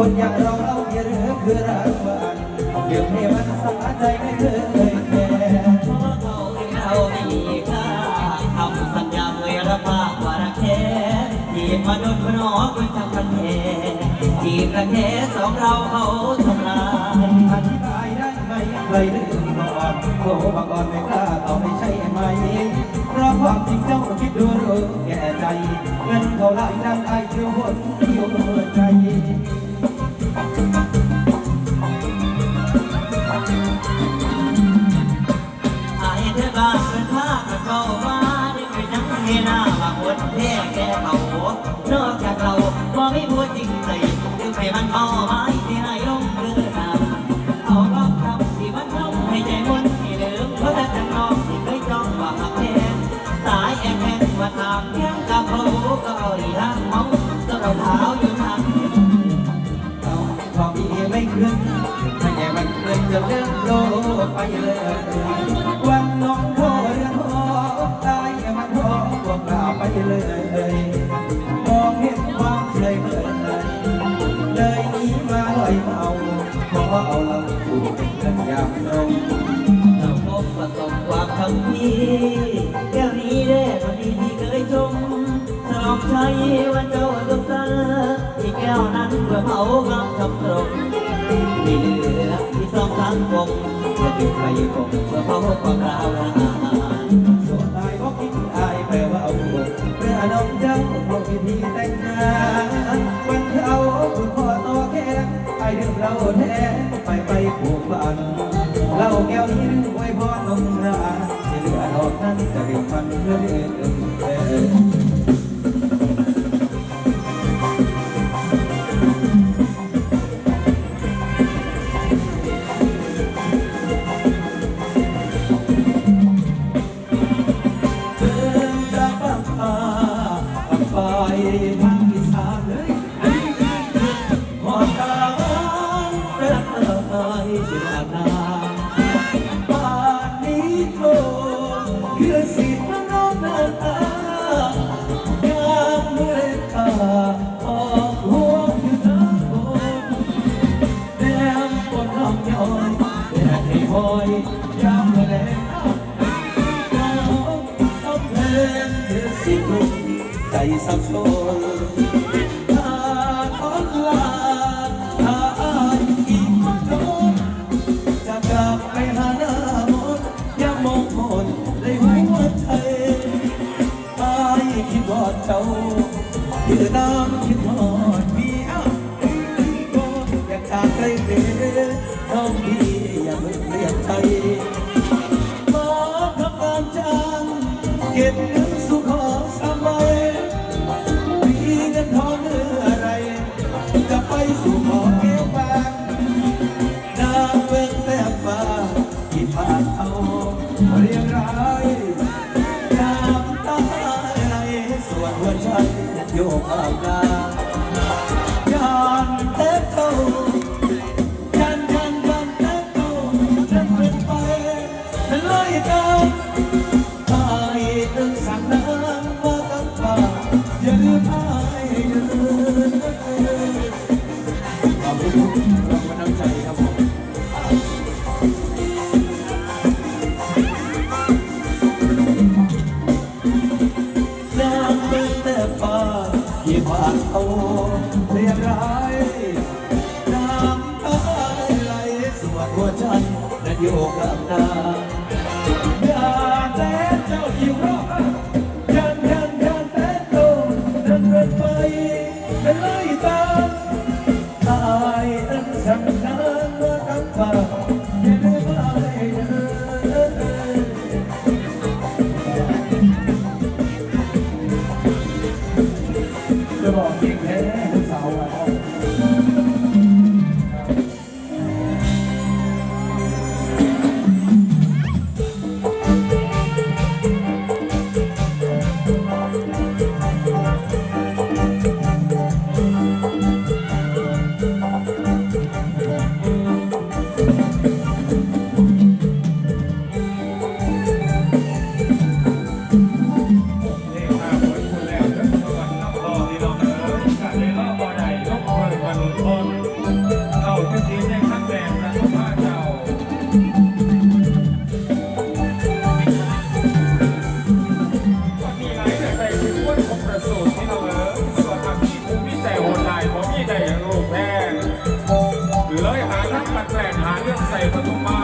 คนอย่างเราเราอย่าเรือคือรางวัลเดี๋ยวให้มันสะใจไม่เคยแค่เพราะเขาเราไม่มีค่าทำสัญญาเคยรับปากว่ารักแท้จีบมาโดนคนอคุณทำกันแท้จีบกันแท้สองเราเขาทำลาย ได้ไหมใครลืมก่อนโอ้บาก่อนไม่กล้าตอบไม่ใช่ไหมเพราะความจริงเจ้าคิดดูรู้แก่ใจ เงินเท่าไรนั้นไอเที่ยวหนเที่ยวหัวใจ ให้ใจมันที่ลืมเพราะแต่ข้างนอกที่เคยจ้องว่าหักแท้ตายแอบแอบมาทางเพียงกับเขาก็เอาอีทางเมาจนเราเท้าอยู่ทางเอาพอมีไม่ขึ้นไม่แย่มันเกินจะเลื่อนโลกไปเลยวัน ความทั้งที่แก้วนี้แด่คนดีที่เคยชมสลองใช้วันเจ้าสุขสันต์ที่แก้วนั้นเพื่อเผากำชำตรงมีเหลือที่สองทางกลมจะจุดไปคงเพื่อเผาความราว นั้นจะเก็บมันเรื่อเดิมเดินจากบางปาไป เพลงเดือดสิทุกใจสับสนถ้าทนลาถ้าอายอีกโดนจะกลับไปหาหน้ามนอย่ามองมนในหัวใจอายคิดว่าเจ้าคือน้ำคิดทอ เก็บเงินสู่ขอสามใบมีเงินทองเมื่อไร จะไปสู่ขอเอวบางนาเมืองแทบฟ้าที่ผ่านเอาเรียงรายน้ำตาไหลส่วนหัวใจโยกออกน อย่าลืมอายเดินขอบคุณทุกกำลังใจครับผมน้ำเป็นแต่ฟ้าที่ผ่านเอาเรียบร้ายน้ำตาไหลสวดหัวใจและโยกลำนาอย่าแต่เจ้าอยู่รอ เป็น เลยหาทักปัดแปลงหาเรื่องใส่ประตูมา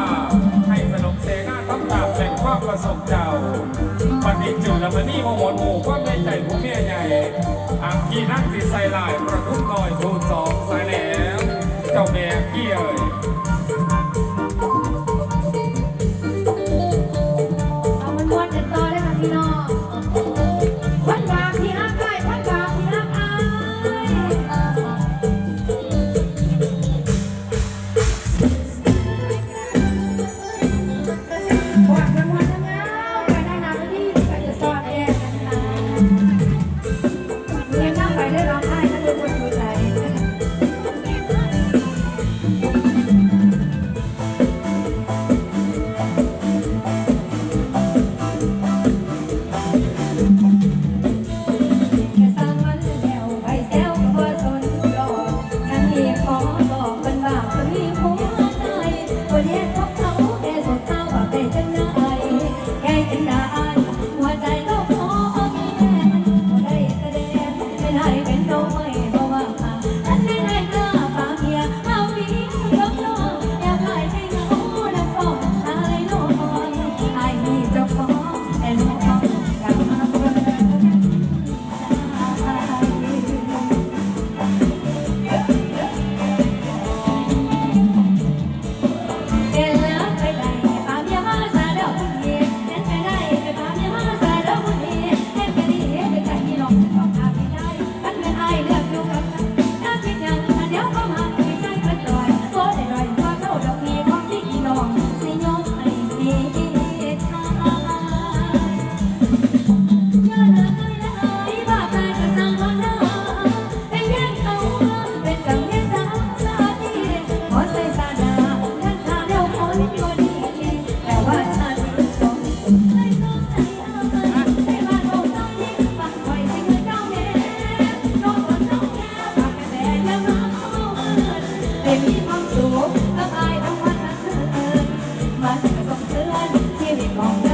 ให้สนมเสนาทับตาบแต่งความประสบเจ้าปฏิจุลมณีโมโหหมู่ความในใจผู้เมียใหญ่อังคีนักติใส่ลายประทุกต่อยดูสองสายแหลมเจ้าแม่เกี้ย I didn't all.